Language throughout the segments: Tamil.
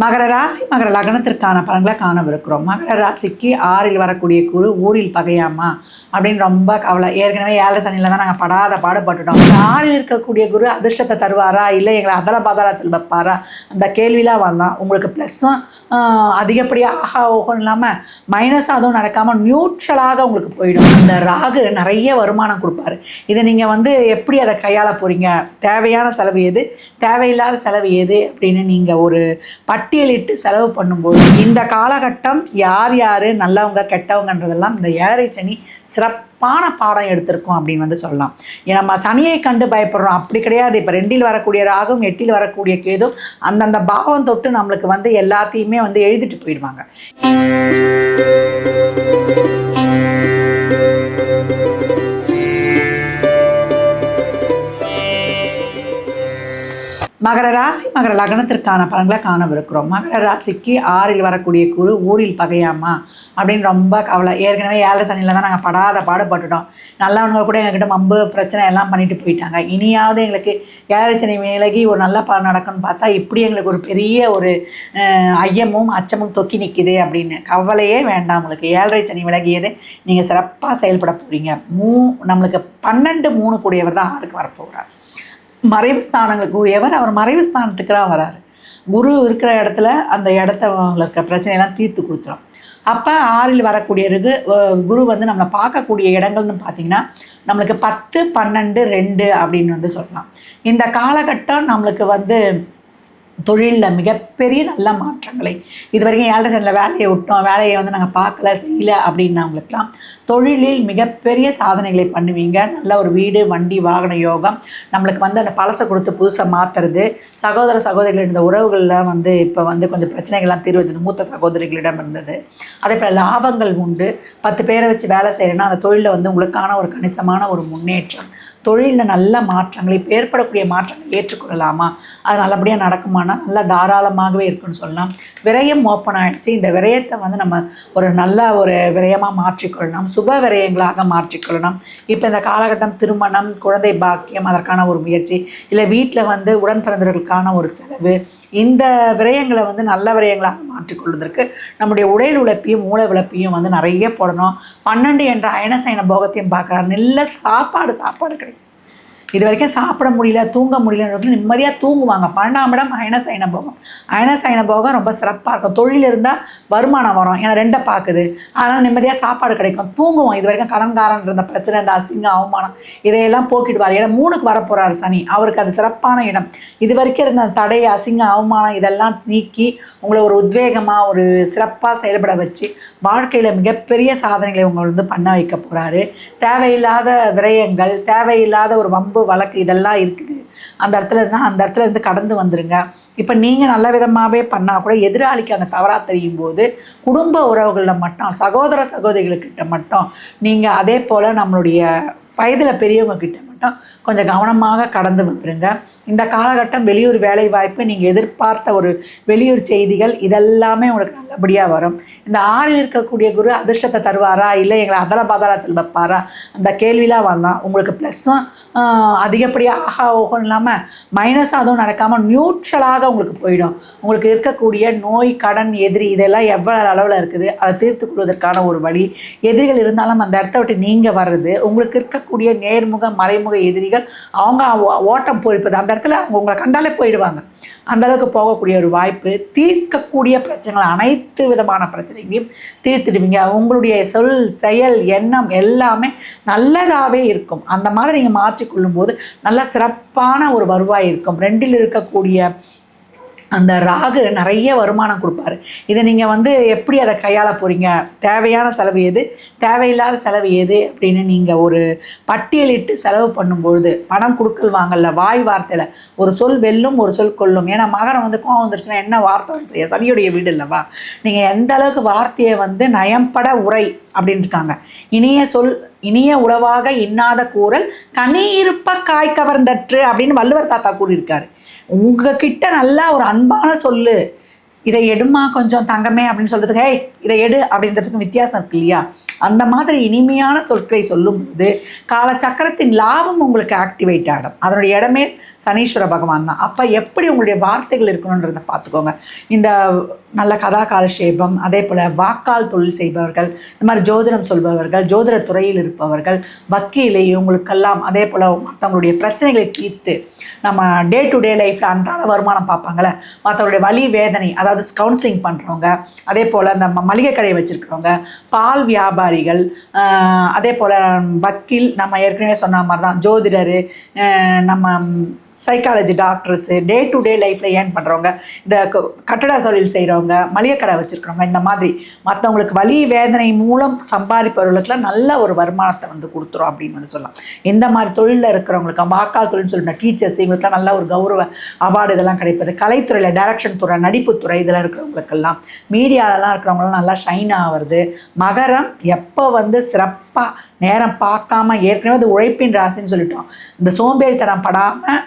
மகர ராசி மகர லக்னத்திற்கான பலன்களை காணவிருக்கிறோம். மகர ராசிக்கு ஆறில் வரக்கூடிய குரு ஊரில் பகையாமா அப்படின்னு ரொம்ப கவலை. ஏற்கனவே ஏழை சனியில் தான் நாங்கள் படாத பாடுபட்டுட்டோம். ஆறில் இருக்கக்கூடிய குரு அதிர்ஷ்டத்தை தருவாரா இல்லை எங்களை அதல பாதாளத்தில் வைப்பாரா? அந்த கேள்விலாம் வரலாம். உங்களுக்கு ப்ளஸ்ஸும் அதிகப்படியாக ஆகா ஓகம் இல்லாமல் மைனஸும் அதுவும் நடக்காமல் நியூட்ரலாக உங்களுக்கு போயிடும். அந்த ராகு நிறைய வருமானம் கொடுப்பாரு. இதை நீங்கள் வந்து எப்படி அதை கையாள போகிறீங்க தேவையான செலவு எது? தேவையில்லாத செலவு எது? அப்படின்னு நீங்கள் ஒரு பட் பட்டியலிட்டு செலவு பண்ணும்போது இந்த காலகட்டம் யார் யார் நல்லவங்க கெட்டவங்கன்றதெல்லாம் இந்த ஏழரை சனி சிறப்பான பாடம் எடுத்திருக்கோம் அப்படின்னு வந்து சொல்லலாம். ஏன்னா நம்ம சனியை கண்டு பயப்படுறோம். அப்படி கிடையாது. இப்போ ரெண்டில் வரக்கூடிய ராகும் எட்டில் வரக்கூடிய கேதும் அந்தந்த பாவம் தொட்டு நம்மளுக்கு வந்து எல்லாத்தையுமே வந்து எழுதிட்டு போயிடுவாங்க. மகர ராசி மகர லக்னத்திற்கான பலன்களை காணவிருக்கிறோம். மகர ராசிக்கு ஆறில் வரக்கூடிய குரு ஊரில் பகையாமா அப்படின்னு ரொம்ப கவலை. ஏற்கனவே ஏழரை சனியில் தான் நாங்கள் படாத பாடுபட்டுட்டோம். நல்லவங்க கூட எங்ககிட்ட மம்பு பிரச்சனை எல்லாம் பண்ணிட்டு போயிட்டாங்க. இனியாவது எங்களுக்கு ஏழரை சனி விலகி ஒரு நல்ல பலன் நடக்கும்னு பார்த்தா இப்படி எங்களுக்கு ஒரு பெரிய ஒரு ஐயமும் அச்சமும் தொக்கி நிற்குது அப்படின்னு. கவலையே வேண்டாம் உங்களுக்கு. ஏழரை சனி விலகியது நீங்கள் சிறப்பாக செயல்பட போகிறீங்க மூ நம்மளுக்கு பன்னெண்டு மூணு கூடியவர் தான் ஆறுக்கு வரப்போகிறார் மறைவு ஸ்தானங்களுக்கு உரியவர் அவர் மறைவு ஸ்தானத்துக்குலாம் வராரு. குரு இருக்கிற இடத்துல அந்த இடத்த இருக்கிற பிரச்சனையெல்லாம் தீர்த்து கொடுத்துரும். அப்போ ஆறில் வரக்கூடியவருக்கு குரு வந்து நம்மளை பார்க்கக்கூடிய இடங்கள்னு பார்த்தீங்கன்னா நம்மளுக்கு பத்து பன்னெண்டு ரெண்டு அப்படின்னு வந்து சொல்லலாம். இந்த காலகட்டம் நம்மளுக்கு வந்து தொழிலில் மிகப்பெரிய நல்ல மாற்றங்களை. இது வரைக்கும் ஏழரை சனியில் வேலையை விட்டோம் வேலையை வந்து நாங்கள் பார்க்கல செய்யல அப்படின்னவங்களுக்கெல்லாம் தொழிலில் மிகப்பெரிய சாதனைகளை பண்ணுவீங்க. நல்ல ஒரு வீடு வண்டி வாகன யோகம். நம்மளுக்கு வந்து அந்த பழசை கொடுத்து புதுசாக மாற்றுறது சகோதர சகோதரிகள் இருந்த உறவுகளில் வந்து இப்போ வந்து கொஞ்சம் பிரச்சனைகள்லாம் தீர்வது மூத்த சகோதரிகளிடம் இருந்தது. அதே போல் லாபங்கள் உண்டு. பத்து பேரை வச்சு வேலை செய்கிறேன்னா அந்த தொழிலில் வந்து உங்களுக்கான ஒரு கணிசமான ஒரு முன்னேற்றம். தொழிலில் நல்ல மாற்றங்களை இப்போ ஏற்படக்கூடிய மாற்றங்கள் ஏற்றுக்கொள்ளலாமா? அது நல்லபடியாக நடக்குமானா? நல்லா தாராளமாகவே இருக்குன்னு சொல்லலாம். விரயம் ஓப்பன் ஆகிடுச்சு இந்த விரயத்தை வந்து நம்ம ஒரு நல்ல ஒரு விரயமாக மாற்றிக்கொள்ளலாம். சுப விரயங்களாக மாற்றிக்கொள்ளலாம். இப்போ இந்த காலகட்டம் திருமணம் குழந்தை பாக்கியம் அதற்கான ஒரு முயற்சி இல்லை வீட்டில் வந்து உடன் பிறந்தவர்களுக்கான ஒரு செலவு இந்த விரயங்களை வந்து நல்ல விரயங்களாக மாற்றிக்கொள்வதற்கு நம்முடைய உடல் உழைப்பையும் மூளை உழைப்பையும் வந்து நிறைய போடணும். பன்னெண்டு என்ற அயனசயன போகத்தையும் பார்க்குறாரு. நல்ல சாப்பாடு சாப்பாடு கிடைக்கும். இது வரைக்கும் சாப்பிட முடியல தூங்க முடியலன்றவங்களும் நிம்மதியாக தூங்குவாங்க. பன்னெண்டாம் இடம் அயனசயன போகம் அயனசயன போகம் ரொம்ப சிறப்பாக இருக்கும். தொழில் இருந்தால் வருமானம் வரும். ஏன்னா ரெண்டை பார்க்குது அதனால் நிம்மதியாக சாப்பாடு கிடைக்கும். தூங்குவோம். இது வரைக்கும் கடன்காரன் இருந்த பிரச்சனை இந்த அசிங்கம் அவமானம் இதையெல்லாம் போக்கிடுவார். ஏன்னா மூணுக்கு வரப்போகிறார் சனி. அவருக்கு அது சிறப்பான இடம். இது வரைக்கும் இருந்த தடை அசிங்கம் அவமானம் இதெல்லாம் நீக்கி உங்களை ஒரு உத்வேகமாக ஒரு சிறப்பாக செயல்பட வச்சு வாழ்க்கையில் மிகப்பெரிய சாதனைகளை உங்களை வந்து பண்ண வைக்க போகிறாரு தேவையில்லாத விரயங்கள் தேவையில்லாத ஒரு வம்பு வழக்கு இதெல்லாம் இருக்குது. அந்த இடத்துல இருந்தால் அந்த இடத்துல இருந்து கடந்து வந்துருங்க. இப்போ நீங்கள் நல்ல விதமாகவே பண்ணால் கூட எதிராளிக்கு அங்கே தவறாக தெரியும் போது குடும்ப உறவுகளில் மட்டும் சகோதர சகோதரிகளுக்கிட்ட மட்டும் நீங்கள் அதே போல் நம்மளுடைய வயதில் பெரியவங்க கிட்ட மட்டும் கொஞ்சம் கவனமாக கடந்து வந்துருங்க. இந்த காலகட்டம் வெளியூர் வேலை வாய்ப்பு நீங்கள் எதிர்பார்த்த ஒரு வெளியூர் செய்திகள் இதெல்லாமே உங்களுக்கு நல்லபடியாக வரும். இந்த ஆறில் இருக்கக்கூடிய குரு அதிர்ஷ்டத்தை தருவாரா? இல்லை எங்களை அதல பாதாளத்தில் வைப்பாரா? அந்த கேள்விலாம் வரலாம். உங்களுக்கு ப்ளஸ்ஸும் அதிகப்படியாக ஆகா ஓகம் இல்லாமல் மைனஸும் அதுவும் நடக்காமல் நியூட்ரலாக உங்களுக்கு போயிடும். உங்களுக்கு இருக்கக்கூடிய நோய் கடன் எதிரி இதெல்லாம் எவ்வளோ அளவில் இருக்குது? அதை தீர்த்து கொள்வதற்கான ஒரு வழி. எதிரிகள் இருந்தாலும் அந்த இடத்த விட்டு நீங்கள் வர்றது. உங்களுக்கு இருக்கக்கூடிய நேர்முக மறைமுக எதிரிகள் அவங்க ஓட்டம் போயிருப்பது அந்த இடத்துல அவங்க உங்களை கண்டாலே போயிடுவாங்க. அந்த அளவுக்கு போகக்கூடிய ஒரு வாய்ப்பு தீர்க்கக்கூடிய பிரச்சனைகள் அனைத்து விதமான பிரச்சனைகளையும் தீர்த்துடுவீங்க. உங்களுடைய சொல் செயல் எண்ணம் எல்லாமே நல்லதாகவே இருக்கும். அந்த மாதிரி நீங்கள் மாற்றிக்கொள்ளும் போது நல்ல சிறப்பான ஒரு வருவாய் இருக்கும். ரெண்டில் இருக்கக்கூடிய அந்த ராகு நிறைய வருமானம் கொடுப்பாரு. இதை நீங்கள் வந்து எப்படி அதை கையாள போகிறீங்க தேவையான செலவு எது? தேவையில்லாத செலவு எது? அப்படின்னு நீங்கள் ஒரு பட்டியலிட்டு செலவு பண்ணும்பொழுது பணம் கொடுக்கல் வாங்கல வாய் வார்த்தையில் ஒரு சொல் வெல்லும் ஒரு சொல் கொல்லும் ஏன்னா மகரம் வந்து கோவம் வந்துருச்சுன்னா என்ன வார்த்தை செய்ய? சனியுடைய வீடு இல்லைவா? நீங்கள் எந்த அளவுக்கு வார்த்தையை வந்து நயம்பட உரை அப்படின்னு இருக்காங்க. இனிய சொல் இனிய உறவாக இன்னாத கூறல் கனி இருப்ப காய் கவர்ந்தற்று அப்படின்னு வள்ளுவர் தாத்தா கூறியிருக்காரு. உங்ககிட்ட நல்லா ஒரு அன்பான சொல்லு. இதை எடுமா கொஞ்சம் தங்கமே அப்படின்னு சொல்றதுக்கு ஹே இதை எடு அப்படின்றதுக்கும் வித்தியாசம் இருக்கு இல்லையா? அந்த மாதிரி இனிமையான சொற்களை சொல்லும்போது காலச்சக்கரத்தின் லாபம் உங்களுக்கு ஆக்டிவேட் ஆகிடும். அதனுடைய இடமே சனீஸ்வர பகவான் தான். அப்போ எப்படி உங்களுடைய வார்த்தைகள் இருக்கணுன்றதை பார்த்துக்கோங்க. இந்த நல்ல கதா காலக்ஷேபம் அதே போல் வாக்கால் தொழில் செய்பவர்கள் இந்த மாதிரி ஜோதிடம் சொல்பவர்கள் ஜோதிட துறையில் இருப்பவர்கள் வக்கீல் இவங்களுக்கெல்லாம் அதே போல் மற்றவங்களுடைய பிரச்சனைகளை தீர்த்து நம்ம டே டு டே லைஃப்பில் அன்றாட வருமானம் பார்ப்பாங்களே மற்றவருடைய வலி வேதனை அதாவது கவுன்சிலிங் பண்ணுறவங்க அதே போல் அந்த ம- மளிகை கடையை வச்சுருக்கிறவங்க பால் வியாபாரிகள் அதே போல் வக்கீல் நம்ம ஏற்கனவே சொன்ன மாதிரி தான் ஜோதிடர் நம்ம psychology doctors day to day லைஃப்பில் ஏர்ன் பண்ணுறவங்க இந்த கட்டட தொழில் செய்கிறவங்க மளிகை கடை வச்சுருக்கிறவங்க இந்த மாதிரி மற்றவங்களுக்கு வலி வேதனை மூலம் சம்பாதிப்பவர்களுக்குலாம் நல்ல ஒரு வருமானத்தை வந்து கொடுத்துரும் அப்படின்னு வந்து சொல்லலாம். இந்த மாதிரி தொழிலில் இருக்கிறவங்களுக்கு வாக்கால் தொழில்னு சொல்லிட்டு டீச்சர்ஸ் இவங்களுக்குலாம் நல்ல ஒரு கௌரவ அவார்டு இதெல்லாம் கிடைப்பது. கலைத்துறையில் டைரக்ஷன் துறை நடிப்புத்துறை இதில் இருக்கிறவங்களுக்கெல்லாம் மீடியாலலாம் இருக்கிறவங்களாம் நல்லா ஷைன் ஆகிறது மகரம் எப்போ வந்து சிறப்பாக நேரம் பார்க்காம ஏற்கனவே அது உழைப்பின் ராசின்னு சொல்லிட்டோம். இந்த சோம்பேறித்தனம் படாமல்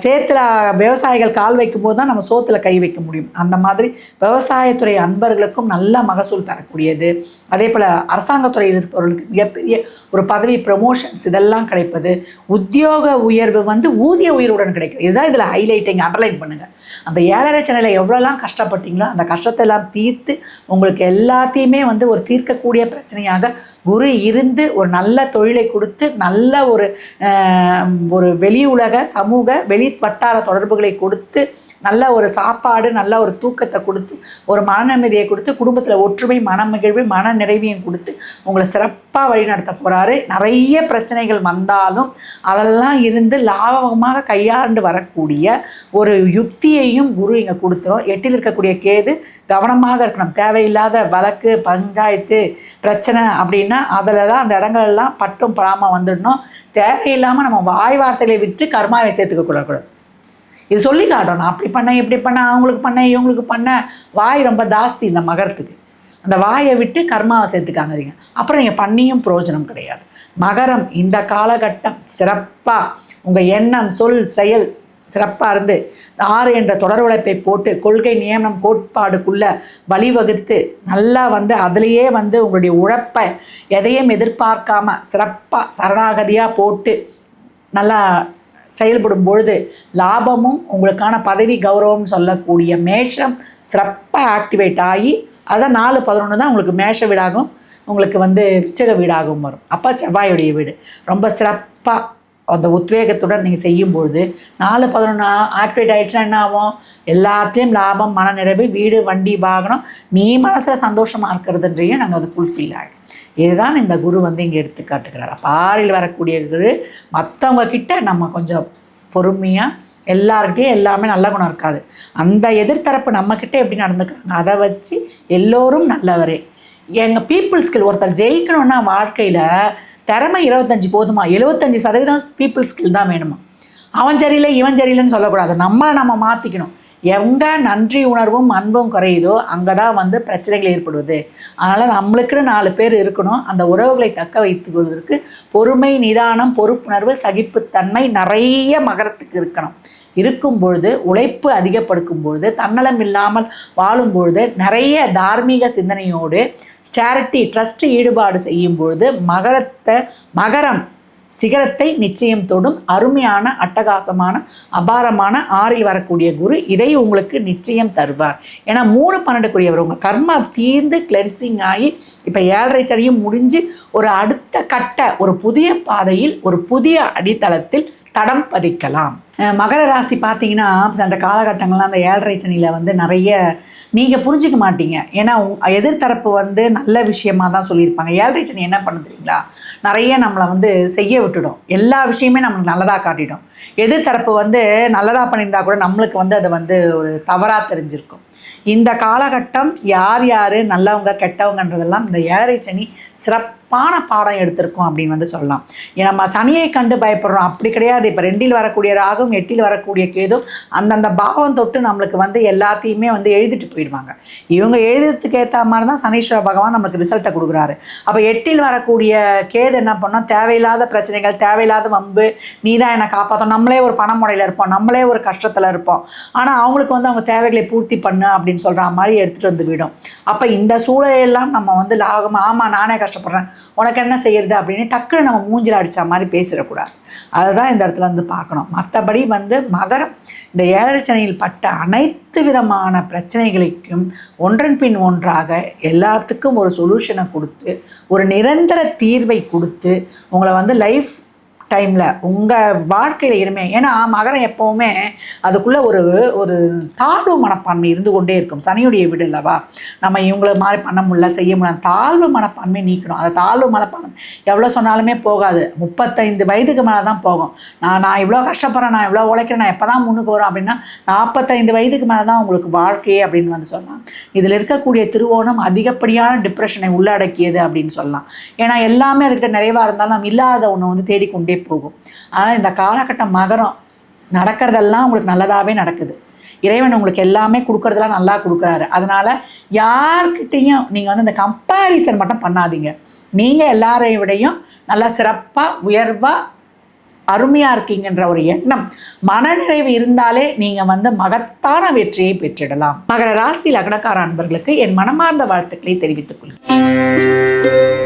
சேத்துல விவசாயிகள் கால் வைக்கும் போது தான் நம்ம சோத்துல கை வைக்க முடியும். அந்த மாதிரி விவசாயத்துறை அன்பர்களுக்கும் நல்ல மகசூல் பெறக்கூடியது அதே போல் அரசாங்கத்துறையில் இருப்பவர்களுக்கு மிகப்பெரிய ஒரு பதவி ப்ரமோஷன்ஸ் இதெல்லாம் கிடைப்பது. உத்தியோக உயர்வு வந்து ஊதிய உயர்வுடன் கிடைக்கும். இதுதான் இதில் ஹைலைட்டிங் அண்டர்லைன் பண்ணுங்கள் அந்த ஏழரை சென்னையில் எவ்வளோலாம் கஷ்டப்பட்டீங்களோ அந்த கஷ்டத்தை எல்லாம் தீர்த்து உங்களுக்கு எல்லாத்தையுமே வந்து ஒரு தீர்க்கக்கூடிய பிரச்சனையாக குரு இருந்து ஒரு நல்ல தொழிலை கொடுத்து நல்ல ஒரு ஒரு வெளி உலக சமூக வெளி வட்டார தொடர்புகளை கொடுத்து நல்ல ஒரு சாப்பாடு நல்ல ஒரு தூக்கத்தை கொடுத்து ஒரு மன நிம்மதியை கொடுத்து குடும்பத்தில் ஒற்றுமை மனமகிழ்வு மன நிறைவையும் கொடுத்து உங்களை சிறப்பாக வழிநடத்த போகிறாரு நிறைய பிரச்சனைகள் வந்தாலும் அதெல்லாம் இருந்து லாபகமாக கையாண்டு வரக்கூடிய ஒரு யுக்தியையும் குரு இங்கே கொடுத்துரும். எட்டில் இருக்கக்கூடிய கேது கவனமாக இருக்கணும். தேவையில்லாத வழக்கு பஞ்சாயத்து பிரச்சனை அப்படின்னா அதில் தான் அந்த இடங்கள்லாம் பட்டும் படாமல் வந்துடணும். தேவையில்லாமல் நம்ம வாய் வார்த்தைகளை விட்டு கர்மாவை சேர்த்துக்க இது சொல்லி காட்டணும். நான் அப்படி பண்ணேன் இப்படி பண்ண அவங்களுக்கு பண்ண இவங்களுக்கு பண்ண வாய் ரொம்ப ஜாஸ்தி இந்த மகரத்துக்கு. அந்த வாயை விட்டு கர்மாவை சேர்த்துக்காங்கிறீங்க அப்புறம் நீங்கள் பண்ணியும் பிரயோஜனம் கிடையாது. மகரம் இந்த காலகட்டம் சிறப்பாக உங்கள் எண்ணம் சொல் செயல் சிறப்பாக இருந்து ஆறு என்ற தொடர் உழைப்பை போட்டு கொள்கை நியமனம் கோட்பாடுக்குள்ள வழிவகுத்து நல்லா வந்து அதுலேயே வந்து உங்களுடைய உழைப்பை எதையும் எதிர்பார்க்காம சிறப்பாக சரணாகதியாக போட்டு நல்லா செயல்படும் பொழுது லாபமும் உங்களுக்கான பதவி கௌரவம் சொல்லக்கூடிய மேஷம் சிறப்பாக ஆக்டிவேட் ஆகி அதான் நாலு பதினொன்று தான் உங்களுக்கு மேஷ வீடாகும். உங்களுக்கு வந்து விச்சக வீடாகவும் வரும். அப்போ செவ்வாயுடைய வீடு. ரொம்ப சிறப்பாக அந்த உத்வேகத்துடன் நீங்கள் செய்யும்பொழுது நாலு பதினொன்று ஆக்டிவேட் ஆகிடுச்சுன்னா என்ன ஆகும்? எல்லாத்தையும் லாபம் மனநிறைவு வீடு வண்டி வாகனம் நீ மனசில் சந்தோஷமாக இருக்கிறதுன்றையும் நாங்கள் அது ஃபுல்ஃபில் ஆகிடும் இதுதான் இந்த குரு வந்து இங்கே எடுத்து காட்டுக்கிறார் அப்போ ஆறில் வரக்கூடிய குரு மற்றவங்க கிட்ட நம்ம கொஞ்சம் பொறுமையாக எல்லார்கிட்டையும் எல்லாமே நல்ல குணம் இருக்காது. அந்த எதிர்த்தரப்பு நம்மக்கிட்ட எப்படி நடந்துக்கிறாங்க? அதை வச்சு எல்லோரும் நல்லவரே. எங்கள் பீப்புள் ஸ்கில் ஒருத்தர் ஜெயிக்கணும்னா வாழ்க்கையில் திறமை இருபத்தஞ்சி போதுமா? எழுபத்தஞ்சி சதவீதம் பீப்புள் ஸ்கில் தான் வேணுமா? அவன் சரியில்லை இவன் சரியில்லைன்னு சொல்லக்கூடாது. நம்மளை நம்ம மாற்றிக்கணும் எங்கே நன்றி உணர்வும் அன்பும் குறையுதோ அங்கே தான் வந்து பிரச்சனைகள் ஏற்படுவது. அதனால் நம்மளுக்குன்னு நாலு பேர் இருக்கணும். அந்த உறவுகளை தக்க வைத்துக் கொள்வதற்கு பொறுமை நிதானம் பொறுப்புணர்வு சகிப்புத்தன்மை நிறைய மகரத்துக்கு இருக்கணும். இருக்கும் பொழுது உழைப்பு அதிகப்படுக்கும் பொழுது தன்னலம் இல்லாமல் வாழும் பொழுது நிறைய தார்மீக சிந்தனையோடு சேரிட்டி ட்ரஸ்ட் ஈடுபாடு செய்யும் பொழுது மகரத்தை மகரம் சிகரத்தை நிச்சயம் தொடும் அருமையான அட்டகாசமான அபாரமான ஆறில் வரக்கூடிய குரு இதை உங்களுக்கு நிச்சயம் தருவார். ஏன்னா மூணு பன்னெண்டுக்குரியவர் உங்கள் கர்மா தீர்ந்து கிளென்சிங் ஆகி இப்போ ஏழரை சனியும் முடிஞ்சு ஒரு அடுத்த கட்ட ஒரு புதிய பாதையில் ஒரு புதிய அடித்தளத்தில் தடம் பதிக்கலாம். மகர ராசி பார்த்தீங்கன்னா அந்த காலகட்டங்கள்லாம் அந்த ஏழரை சனியில் வந்து நிறைய நீங்கள் புரிஞ்சிக்க மாட்டீங்க. ஏன்னா எதிர்த்தரப்பு வந்து நல்ல விஷயமா தான் சொல்லியிருப்பாங்க. ஏழரை சனி என்ன பண்ண தெரியுங்களா? நிறைய நம்மளை வந்து செய்ய விட்டுடும். எல்லா விஷயமே நம்மளுக்கு நல்லதாக காட்டிடும். எதிர்த்தரப்பு வந்து நல்லதாக பண்ணியிருந்தா கூட நம்மளுக்கு வந்து அது வந்து ஒரு தவறாக தெரிஞ்சிருக்கும். இந்த காலகட்டம் யார் யார் நல்லவங்க கெட்டவங்கன்றதெல்லாம் இந்த ஏழரை சனி சிறப்பான பாடம் எடுத்திருக்கோம் அப்படின்னு வந்து சொல்லலாம். நம்ம சனியை கண்டு பயப்படுறோம். அப்படி கிடையாது. இப்போ ரெண்டில் வரக்கூடிய ராகும் எட்டில் வரக்கூடிய கேதும் அந்தந்த பாவம் தொட்டு நம்மளுக்கு வந்து எல்லாத்தையுமே வந்து எழுதிட்டு போயிடுவாங்க. இவங்க எழுதுறதுக்கு ஏற்ற மாதிரி தான் சனீஸ்வர பகவான் நம்மளுக்கு ரிசல்ட்டை கொடுக்குறாரு. அப்போ எட்டில் வரக்கூடிய கேது என்ன பண்ணோம் தேவையில்லாத பிரச்சனைகள் தேவையில்லாத வம்பு நீ தான் என்னை காப்பாற்றணும் நம்மளே ஒரு பண முறையில் இருப்போம். நம்மளே ஒரு கஷ்டத்தில் இருப்போம். ஆனால் அவங்களுக்கு வந்து அவங்க தேவைகளை பூர்த்தி பண்ணு அப்படின்னு சொல்கிற மாதிரி எடுத்துகிட்டு வந்து விடும். அப்போ இந்த சூழலையெல்லாம் நம்ம வந்து லாபம் ஆமாம் நானே கஷ்டப்படுறேன். உனக்கு என்ன செய்யறது? அப்படின்னு டக்குன்னு நம்ம மூஞ்சில் அடித்த மாதிரி பேசிடக்கூடாது. அதுதான் இந்த இடத்துல வந்து பார்க்கணும். மற்றபடி வந்து மகரம் இந்த ஏழரை பட்ட அனைத்து விதமான பிரச்சனைகளுக்கும் ஒன்றன் பின் ஒன்றாக எல்லாத்துக்கும் ஒரு சொல்யூஷனை கொடுத்து ஒரு நிரந்தர தீர்வை கொடுத்து உங்களை வந்து லைஃப் டைமில் உங்கள் வாழ்க்கையில் இனிமே ஏன்னா மகரம் எப்போவுமே அதுக்குள்ளே ஒரு ஒரு தாழ்வு மனப்பான்மை இருந்து கொண்டே இருக்கும். சனியுடைய வீடு இல்லைவா? நம்ம இவங்கள மாதிரி பண்ண முடியல செய்ய முடியல தாழ்வு மனப்பான்மை நீக்கணும். அந்த தாழ்வு மனப்பான்மை எவ்வளோ சொன்னாலுமே போகாது. முப்பத்தைந்து வயதுக்கு மேலே தான் போகும். நான் நான் இவ்வளோ கஷ்டப்படுறேன் நான் இவ்வளோ உழைக்கிறேன் நான் எப்போ தான் முன்னுக்கு வரும் அப்படின்னா நாற்பத்தைந்து வயதுக்கு மேலே தான் உங்களுக்கு வாழ்க்கையே அப்படின்னு வந்து சொல்லலாம். இதில் இருக்கக்கூடிய திருவோணம் அதிகப்படியான டிப்ரெஷனை உள்ளடக்கியது அப்படின்னு சொல்லலாம். ஏன்னா எல்லாமே அதுக்கிட்ட நிறைவாக இருந்தாலும் நம்ம இல்லாத ஒன்று வந்து தேடிக்கொண்டே போகும். ஆனால் இந்த காலகட்டம் மகரம் நடக்கிறதெல்லாம் உங்களுக்கு நல்லதாகவே நடக்குது. இறைவன் உங்களுக்கு எல்லாமே கொடுக்கறதெல்லாம் நல்லா கொடுக்குறாரு. அதனால் யார்கிட்டேயும் நீங்கள் வந்து இந்த கம்பேரிசன் மட்டும் பண்ணாதீங்க. நீங்கள் எல்லாரையும் விடையும் நல்லா சிறப்பாக உயர்வாக அருமையாக இருக்கீங்கன்ற ஒரு எண்ணம் மனநிறைவு இருந்தாலே நீங்கள் வந்து மகத்தான வெற்றியை பெற்றிடலாம். மகர ராசி லக்னக்கார அன்பர்களுக்கு என் மனமார்ந்த வாழ்த்துக்களை தெரிவித்துக் கொள்கிறேன்.